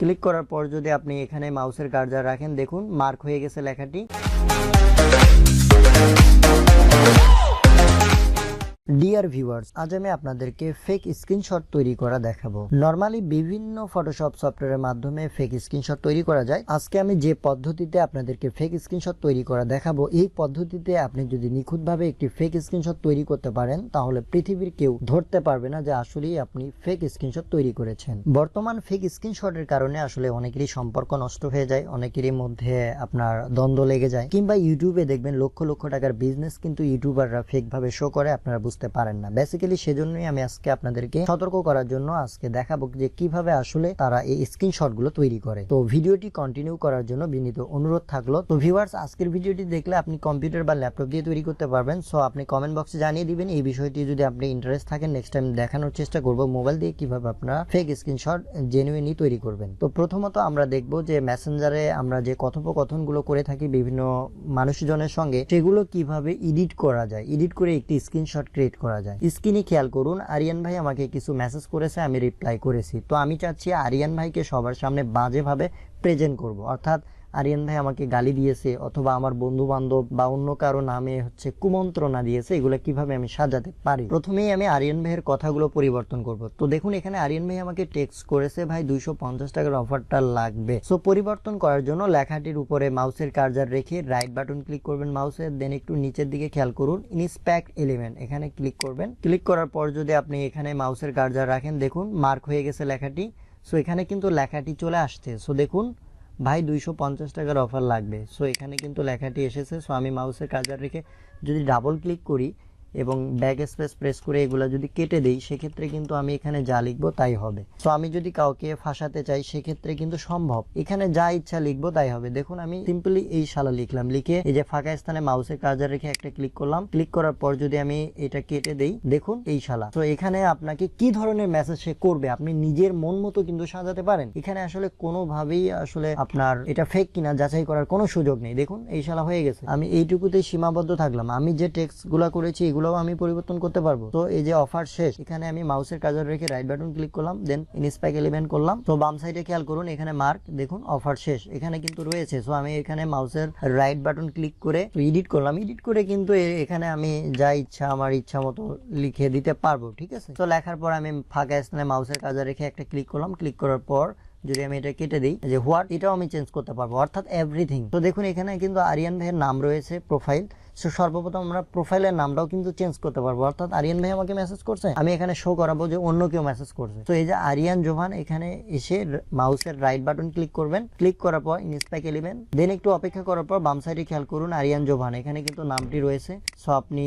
Click করার পর যদি আপনি এখানে মাউসের গার্জার রাখেন দেখুন মার্ক হয়ে গেছে লেখাটি। ডিয়ার ভিউয়ার্স আজ আমি আপনাদেরকে ফেক স্ক্রিনশট তৈরি করা দেখাবো। নর্মালি বিভিন্ন ফটোশপ সফটওয়্যারের মাধ্যমে ফেক স্ক্রিনশট তৈরি করা যায়। আজকে আমি যে পদ্ধতিতে আপনাদেরকে ফেক স্ক্রিনশট তৈরি করা দেখাবো, এই পদ্ধতিতে আপনি যদি নিখুঁতভাবে একটি ফেক স্ক্রিনশট তৈরি করতে পারেন, তাহলে পৃথিবীর কেউ ধরতে পারবে না যে আসলেই আপনি ফেক স্ক্রিনশট তৈরি করেছেন। বর্তমান ফেক স্ক্রিনশটের কারণে আসলে অনেকেরই সম্পর্ক নষ্ট হয়ে যায়, অনেকেরই মধ্যে আপনার দ্বন্দ্ব লেগে যায়, কিংবা ইউটিউবে দেখবেন লক্ষ লক্ষ টাকার বিজনেস কিন্তু ইউটিউবাররা ফেক ভাবে শো করে, আপনারা বুঝতে পারেন না। বেসিক্যালি সেজন্যই আমি আজকে আপনাদেরকে সতর্ক করার জন্য আজকে দেখাবো যে কীভাবে আসলে তারা এই স্ক্রিনশটগুলো তৈরি করে। তো ভিডিওটি কন্টিনিউ করার জন্য বিনীত অনুরোধ থাকল। তো ভিউয়ার্স আজকের ভিডিওটি দেখলে আপনি কম্পিউটার বা ল্যাপটপ দিয়ে তৈরি করতে পারবেন। সো আপনি কমেন্ট বক্সে জানিয়ে দিবেন, এই বিষয়টি যদি আপনি ইন্টারেস্ট থাকেন নেক্সট টাইম দেখানোর চেষ্টা করব মোবাইল দিয়ে কীভাবে আপনারা ফেক স্ক্রিনশট জেনুইনই তৈরি করবেন। তো প্রথমত আমরা দেখব যে মেসেঞ্জারে আমরা যে কথোপকথনগুলো করে থাকি বিভিন্ন মানুষজনের সঙ্গে, সেগুলো কীভাবে এডিট করা যায়। এডিট করে একটি স্ক্রিনশট ক্রিয়েট করা যায়। স্ক্রিনে খেয়াল করুন, আরিয়ান ভাই আমাকে কিছু মেসেজ করেছে, আমি রিপ্লাই করেছি। তো আমি চাচ্ছি আরিয়ান ভাইকে সবার সামনে বাজেভাবে প্রেজেন্ট করব। অর্থাৎ আরিয়ান ভাই আমাকে গালি দিয়েছে অথবা আমার বন্ধু বান্ধব বা অন্য কারও নামে হচ্ছে কুমন্ত্রণা দিয়েছে, এগুলো কীভাবে আমি সাজাতে পারি? প্রথমেই আমি আরিয়ান ভাইয়ের কথাগুলো পরিবর্তন করব। তো দেখুন, এখানে আরিয়ান ভাই আমাকে টেক্সট করেছে, ভাই, দুইশো পঞ্চাশ টাকার অফারটা লাগবে। সো পরিবর্তন করার জন্য লেখাটির উপরে মাউসের কার্জার রেখে রাইট বাটন ক্লিক করবেন মাউসের দেন একটু নিচের দিকে খেয়াল করুন ইনস্প্যাক্ট এলিমেন্ট এখানে ক্লিক করবেন। ক্লিক করার পর যদি আপনি এখানে মাউসের কার্জার রাখেন, দেখুন মার্ক হয়ে গেছে লেখাটি। সো এখানে কিন্তু লেখাটি চলে আসছে। সো দেখুন ভাই, দুইশো পঞ্চাশ টাকার অফার লাগবে। সো এখানে কিন্তু লেখাটি এসেছে। সো আমি মাউসের কাজার রেখে যদি ডাবল ক্লিক করি এবং ব্যাক স্পেস প্রেস করে এগুলো যদি কেটে দেই, সেক্ষেত্রে কিন্তু আমি এখানে যা লিখব তাই হবে। সো আমি যদি কাউকে ফাঁসাতে চাই, সেক্ষেত্রে কিন্তু সম্ভব। এখানে যা ইচ্ছা লিখব তাই হবে। দেখুন, আমি সিম্পলি এই শালা লিখলাম। লিখে এই যে ফাঁকা স্থানে মাউসের কার্জার রেখে একটা ক্লিক করলাম। ক্লিক করার পর যদি আমি এটা কেটে দেই, দেখুন, এই শালা। তো এখানে আপনাকে কি ধরনের মেসেজ সে করবে? আপনি নিজের মন মতো কিন্তু সাজাতে পারেন। এখানে আসলে কোনোভাবেই আসলে আপনার এটা ফেক কিনা যাচাই করার কোনো সুযোগ নেই। দেখুন, এই শালা হয়ে গেছে। আমি এইটুকুতেই সীমাবদ্ধ থাকলাম। আমি যে টেক্সটগুলা করেছি এগুলোও আমি পরিবর্তন করতে পারব। তো এই যে অফার শেষ, এখানে আমি মাউসের কাজার রেখে রাইট বাটন ক্লিক করলাম দেন ইনস্প্যাক এলিমেন্ট করলাম। তো বাম সাইডে খেয়াল করুন, এখানে মার্ক দেখুন অফার শেষ। এখানে কিন্তু রয়েছে সো আমি এখানে মাউসের রাইট বাটন ক্লিক করে এডিট করলাম। এডিট করে কিন্তু এখানে আমি যা ইচ্ছা, আমার ইচ্ছা মতো লিখে দিতে পারব, ঠিক আছে? তো লেখার পর আমি ফাঁকা স্থানে মাউসের কাজে রেখে একটা ক্লিক করলাম। ক্লিক করার পর যদি আমি এটা কেটে দিই, যে হোয়াট এটাও আমি চেঞ্জ করতে পারব, অর্থাৎ এভরিথিং তো দেখুন, এখানে কিন্তু আরিয়ান ভাইয়ের নাম রয়েছে প্রোফাইল সো সর্বপ্রথম আমরা প্রোফাইলের নামটাও কিন্তু চেঞ্জ করতে পারব। অর্থাৎ আরিয়ান ভাই আমাকে মেসেজ করছে, আমি এখানে শো করাবো যে অন্য কেউ মেসেজ করছে। তো এই যে আরিয়ান, জোহান, এখানে এসে মাউসের রাইট বাটন ক্লিক করবেন। ক্লিক করার পর ইনস্প্যাক এলিমেন্ট দেন একটু অপেক্ষা করার পর বাম সাইডে খেয়াল করুন, আরিয়ান, জোহান, এখানে কিন্তু নামটি রয়েছে। সো আপনি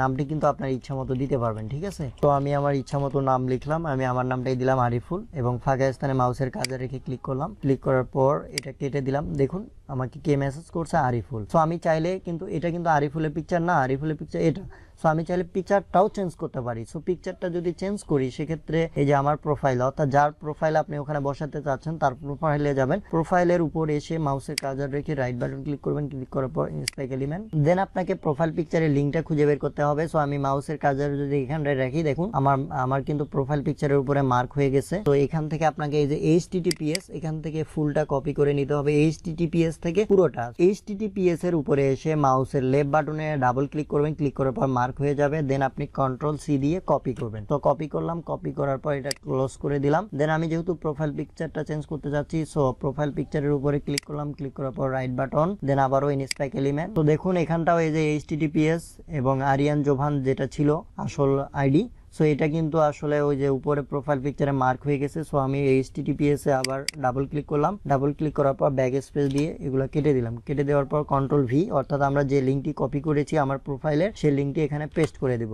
নামটি কিন্তু আপনার ইচ্ছা মতো দিতে পারবেন, ঠিক আছে? তো আমি আমার ইচ্ছা মতো নাম লিখলাম, আমি আমার নামটাই দিলাম আরিফুল এবং ফাঁকা স্থানে মাউসের কাজে রেখে ক্লিক করলাম। ক্লিক করার পর এটা কেটে দিলাম। দেখুন, আমাকে কে মেসেজ করছে? আরিফুল। সো আমি চাইলে কিন্তু, এটা কিন্তু আরিফুলের পিকচার না আরিফুলের পিকচার এটা। সো আমি চাইলে পিকচারটাও চেঞ্জ করতে পারি। সো পিকচারটা যদি চেঞ্জ করি, সেক্ষেত্রে এই যে আমার প্রোফাইল অর্থাৎ যার প্রোফাইল আপনি ওখানে বসাতে চাচ্ছেন, তার প্রোফাইলে যাবেন। প্রোফাইলের উপর এসে মাউসের কাজার রেখে রাইট বাটন ক্লিক করবেন ক্লিক করার পর ইনস্পেক এলিমেন্ট দেন আপনাকে প্রোফাইল পিকচারের লিঙ্কটা খুঁজে বের করতে হবে। সো আমি মাউসের কাজার যদি এখানে রাখি, দেখুন, আমার আমার কিন্তু প্রোফাইল পিকচারের উপরে মার্ক হয়ে গেছে। তো এখান থেকে আপনাকে এই যে এইচটিটিপিএস এখান থেকে ফুলটা কপি করে নিতে হবে। এইচটিটিপিএস থেকে পুরোটা। এইচটিটিপিএস এর উপরে এসে মাউসের লেফট বাটনে ডাবল ক্লিক করবেন। ক্লিক করার পর মার্ক হয়ে যাবে দেন আপনি কন্ট্রোল সি দিয়ে কপি করবেন। তো কপি করলাম কপি করার পর এটা ক্লোজ করে দিলাম। দেন আমি যেহেতু প্রোফাইল পিকচারটা চেঞ্জ করতে যাচ্ছি সো প্রোফাইল পিকচারের উপরে ক্লিক করলাম ক্লিক করার পর রাইট বাটন দেন আবারও ইনস্পাইক এলিমেন্ট তো দেখুন, এখানটাও এই যে এইচটিটিপিএস এবং আরিয়ান জোভান যেটা ছিল, আসল আইডি সো এটা কিন্তু আসলে ওই যে উপরে প্রোফাইল পিকচারে মার্ক হয়ে গেছে। সো আমি এইচটিটিপিএস এ আবার ডাবল ক্লিক করলাম। ডাবল ক্লিক করার পর ব্যাক স্পেস দিয়ে এগুলো কেটে দিলাম। কেটে দেওয়ার পর কন্ট্রোল ভি অর্থাৎ আমরা যে লিঙ্কটি কপি করেছি আমার প্রোফাইলের সেই লিঙ্কটি এখানে পেস্ট করে দেব।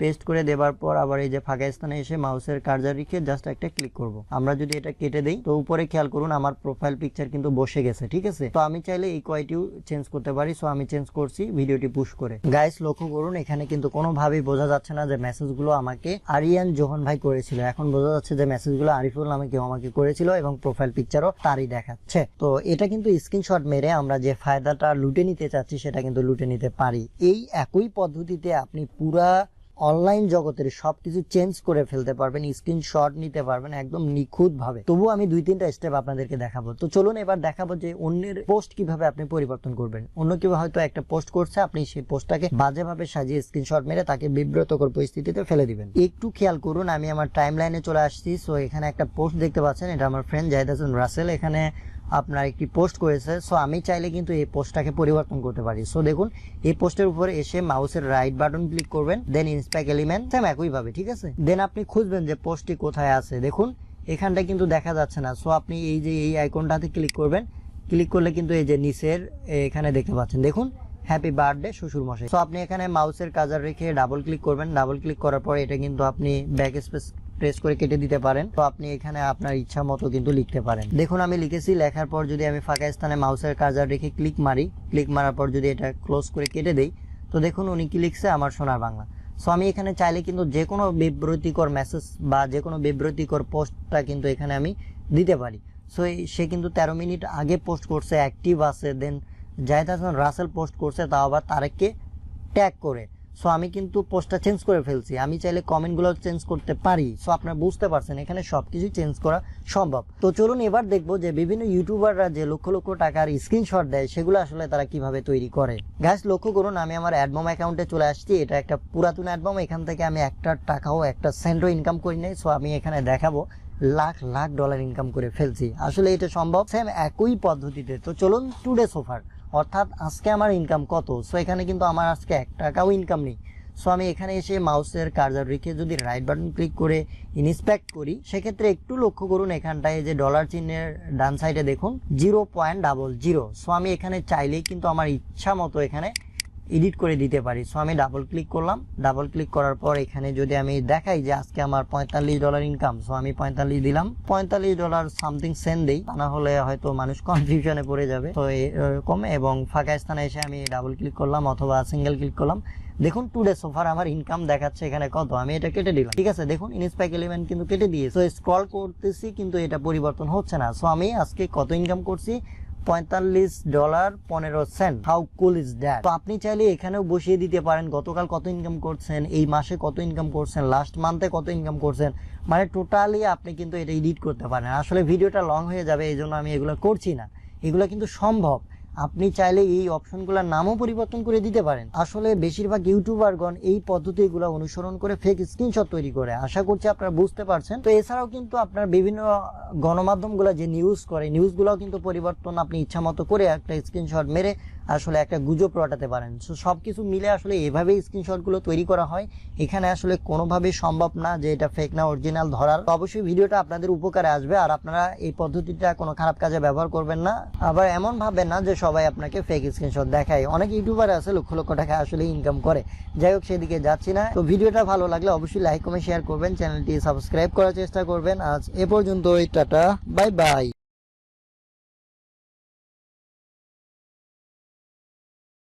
পেস্ট করে দেওয়ার পর আবার এই যে ফাঁকা স্থানে এসে মাউসের কার্জার রেখে জাস্ট একটা ক্লিক করব। আমরা যদি এটা কেটে দেই, তো উপরে খেয়াল করুন আমার প্রোফাইল পিকচার কিন্তু বসে গেছে, ঠিক আছে? তো আমি চাইলে এই কোয়ালিটিও চেঞ্জ করতে পারি সো আমি চেঞ্জ করছি ভিডিওটি পুশ করে। গাইস লক্ষ্য করুন, এখানে কিন্তু কোনোভাবেই বোঝা যাচ্ছে না যে মেসেজগুলো আমাকে আরিয়ান জোহন ভাই করেছিল। এখন বোঝা যাচ্ছে যে মেসেজগুলো আরিফুল নামে কেউ আমাকে করেছিল এবং প্রোফাইল পিকচারও তারই দেখাচ্ছে। তো এটা কিন্তু স্ক্রিনশট মেরে আমরা যে ফায়দাটা লুটে নিতে চাচ্ছি, সেটা কিন্তু লুটে নিতে পারি। এই একই পদ্ধতিতে আপনি পুরা অনলাইন জগতের সবকিছু চেঞ্জ করে ফেলতে পারবেন স্ক্রিনশট নিতে পারবেন একদম নিখুঁত ভাবে তবুও আমি দুই তিনটা স্টেপ আপনাদেরকে দেখাবো। তো চলুন এবার দেখাবো যে অন্যের পোস্ট কীভাবে আপনি পরিবর্তন করবেন। অন্য কেউ হয়তো একটা পোস্ট করছে, আপনি সেই পোস্টটাকে বাজেভাবে সাজিয়ে স্ক্রিনশট মেরে তাকে বিব্রতকর পরিস্থিতিতে ফেলে দিবেন। একটু খেয়াল করুন, আমি আমার টাইম লাইনে চলে আসছি। সো এখানে একটা পোস্ট দেখতে পাচ্ছেন, এটা আমার ফ্রেন্ড জাহিদ হাসান রাসেল এখানে আপনার একটি পোস্ট করেছে সো আমি চাইলে কিন্তু এই পোস্টটাকে পরিবর্তন করতে পারি। সো দেখুন, এই পোস্টের উপরে এসে মাউসের রাইট বাটন ক্লিক করবেন দেন ইন্সপ্যাক এলিমেন্ট সেম একইভাবে, ঠিক আছে? দেন আপনি খুঁজবেন যে পোস্টটি কোথায় আছে। দেখুন, এখানটা কিন্তু দেখা যাচ্ছে না। সো আপনি এই যে এই আইকনটাতে ক্লিক করবেন ক্লিক করলে কিন্তু এই যে নিচের, এখানে দেখতে পাচ্ছেন। দেখুন হ্যাপি বার্থডে শ্বশুর মশাই তো আপনি এখানে মাউসের কাজার রেখে ডাবল ক্লিক করবেন। ডাবল ক্লিক করার পর এটা কিন্তু আপনি ব্যাক স্পেস প্রেস করে কেটে দিতে পারেন। তো আপনি এখানে আপনার ইচ্ছা মতো কিন্তু লিখতে পারেন। দেখুন, আমি লিখেছি, লেখার পর যদি আমি ফাঁকা স্থানে মাউসের কাজার রেখে ক্লিক মারি ক্লিক মারার পর যদি এটা ক্লোজ করে কেটে দেই, তো দেখুন উনি কি লিখছে? আমার সোনার বাংলা। সো আমি এখানে চাইলে কিন্তু যে কোনো বিব্রতিকর মেসেজ বা যে কোনো বিব্রতিকর পোস্টটা কিন্তু এখানে আমি দিতে পারি। সো সে কিন্তু তেরো মিনিট আগে পোস্ট করছে অ্যাক্টিভ আছে দেন জাহিদ হাসান রাসেল পোস্ট করছে, তাও আবার তারেককে ট্যাগ করে। সো আমি কিন্তু পোস্টটা চেঞ্জ করে ফেলছি। আমি চাইলে কমেন্টগুলো চেঞ্জ করতে পারি। সো আপনারা বুঝতে পারছেন, এখানে সব কিছুই চেঞ্জ করা সম্ভব। তো চলুন এবার দেখব যে বিভিন্ন ইউটিউবাররা যে লক্ষ লক্ষ টাকার স্ক্রিনশট দেয়, সেগুলো আসলে তারা কীভাবে তৈরি করে। গ্যাস লক্ষ্য করুন, আমি আমার অ্যাডমম অ্যাকাউন্টে চলে আসছি। এটা একটা পুরাতন অ্যাডমম। এখান থেকে আমি একটা টাকাও, একটা সেন্টও ইনকাম করি নাই। সো আমি এখানে দেখাবো, লাখ লাখ ডলার ইনকাম করে ফেলছি। আসলে এটা সম্ভব সেম একই পদ্ধতিতে। তো চলুন টু ডে সোফার অর্থাৎ আজকে আমার ইনকাম কত? সো এখানে কিন্তু আমার আজকে এক টাকাও ইনকাম নেই। সো আমি এখানে এসে মাউসের কার্জার রেখে যদি রাইট বাটন ক্লিক করে ইন্সপেক্ট করি, সেক্ষেত্রে একটু লক্ষ্য করুন এখানটায় যে ডলার চিহ্নের ডান সাইডে দেখুন zero point double zero so আমি এখানে চাইলেই কিন্তু আমার ইচ্ছা মতো এখানে এডিট করে দিতে পারি। সো আমি ডাবল ক্লিক করলাম। ডাবল ক্লিক করার পর এখানে যদি আমি দেখাই যে আজকে আমার পঁয়তাল্লিশ ডলার ইনকাম সো আমি পঁয়তাল্লিশ দিলাম। পঁয়তাল্লিশ ডলার সামথিং সেন্ড দিই। তা না হলে হয়তো মানুষ কনফিউশনে পড়ে যাবে। তো, এরকম এবং ফাঁকা স্থানে এসে আমি ডাবল ক্লিক করলাম অথবা সিঙ্গেল ক্লিক করলাম। দেখুন টু ডে সোফার আমার ইনকাম দেখাচ্ছে এখানে কত। আমি এটা কেটে দিলাম। ঠিক আছে, দেখুন ইনস্পাইক এলিমেন্ট কিন্তু কেটে দিয়ে সো স্ক্রল করতেছি কিন্তু এটা পরিবর্তন হচ্ছে না। সো আমি আজকে কত ইনকাম করছি? পঁয়তাল্লিশ ডলার পনেরো cent. How cool is that তো আপনি চাইলে এখানেও বসিয়ে দিতে পারেন গতকাল কত ইনকাম করছেন, এই মাসে কত ইনকাম করছেন লাস্ট মান্থে কত ইনকাম করছেন। মানে টোটালি আপনি কিন্তু এটা এডিট করতে পারেন। আসলে ভিডিওটা লং হয়ে যাবে এই জন্য আমি এগুলো করছি না। এগুলো কিন্তু সম্ভব। আপনি চাইলে এই অপশনগুলোর নামও পরিবর্তন করে দিতে পারেন। আসলে বেশিরভাগ ইউটিউবারগণ এই পদ্ধতিগুলো অনুসরণ করে ফেক স্ক্রিনশট তৈরি করে। আশা করছি আপনারা বুঝতে পারছেন। তো এছাড়াও কিন্তু আপনার বিভিন্ন গণমাধ্যমগুলো যে নিউজ করে নিউজগুলোও কিন্তু পরিবর্তন আপনি ইচ্ছা মতো করে একটা স্ক্রিনশট মেরে আসলে একটা গুজব রটাতে পারেন। সো সব কিছু মিলে আসলে এভাবেই স্ক্রিনশটগুলো তৈরি করা হয়। এখানে আসলে কোনোভাবেই সম্ভব না যে এটা ফেক না অরিজিনাল ধরার। অবশ্যই ভিডিওটা আপনাদের উপকারে আসবে। আর আপনারা এই পদ্ধতিটা কোনো খারাপ কাজে ব্যবহার করবেন না। আবার এমন ভাববেন না যে সবাই আপনাকে ফেক স্ক্রিনশট দেখায়। অনেক ইউটিউবার আছে, লক্ষ লক্ষ টাকা আসলে ইনকাম করে। যাই হোক, সেদিকে যাচ্ছি না। তো ভিডিওটা ভালো লাগলে অবশ্যই লাইক কমেন্ট শেয়ার করবেন। চ্যানেলটি সাবস্ক্রাইব করার চেষ্টা করবেন। আজ এ পর্যন্তই, টাটা বাই বাই